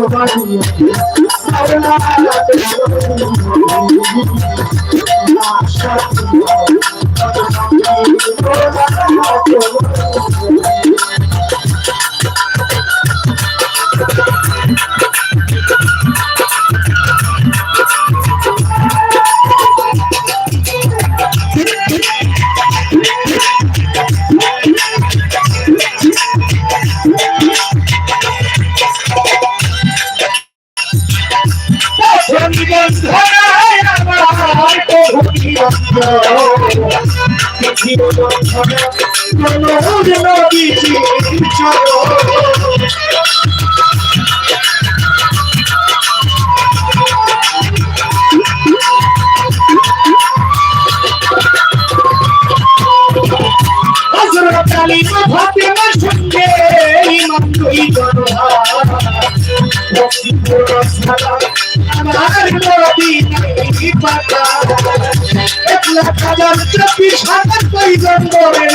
হযরত আলী ফাতেমার সঙ্গে সালা আমার নাই পাতা এক হাজার চব্বিশ হাজার পৈগম্বরের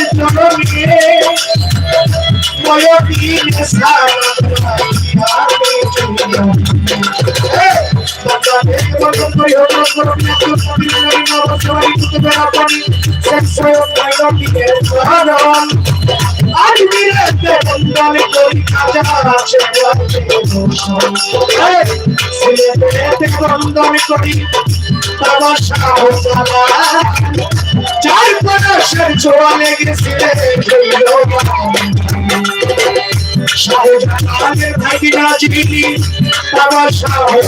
আজ বিরাতে আছে ছেলেতে বন্ধন করি বাবার সাহসালা চার পরশের ছোঁয়া লেগেছিলে শাহজাহানের ভাগিনা চিনি বাবার সাহস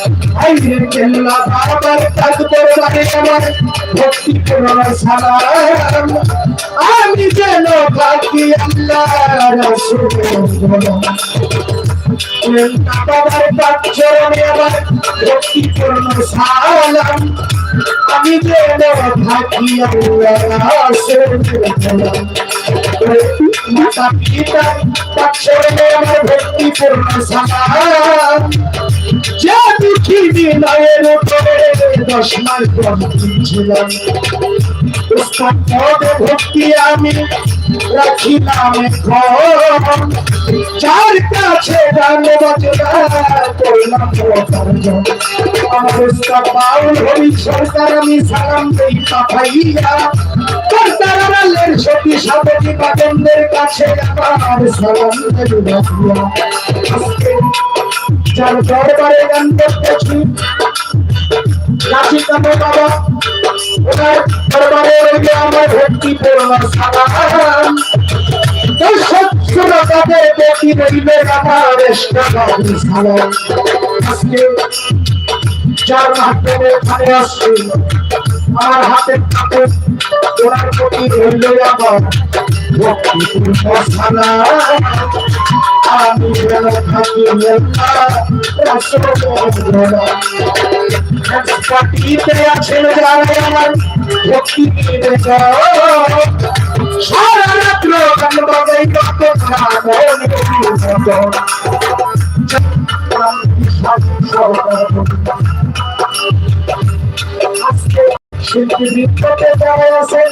আইরে কেল্লা বাবার তাকবর মানে আমার ভক্তি আমার ভক্তি করো সালাম আমি যেন থাকি মাতা যে দুঃখী বিনয়ের দশ মাস ছিলাম। পদে ভক্তি আমি রাখিলাম এখন। যার কাছে গান করলাম সরকার আমি সালাম দেই পাঠাইয়া আলের সতী সাধনী বাগনদের কাছে আমার সালাম দেই যার দরবারে গান করতেছি নাচিতাম বাবা আমার ভক্তি পূর্ণ সালাম। দর্শক শ্রোতাদের প্রতি আজকে যার মাধ্যমে এখানে আসছি, আমার হাতে থাকে ওনার প্রতি রইলে আমার ভক্তি পূর্ণ সালাম আমি যেন থাকি পাটিতে আছেন যারা শিল্পী বিপ্লবে যারা আছেন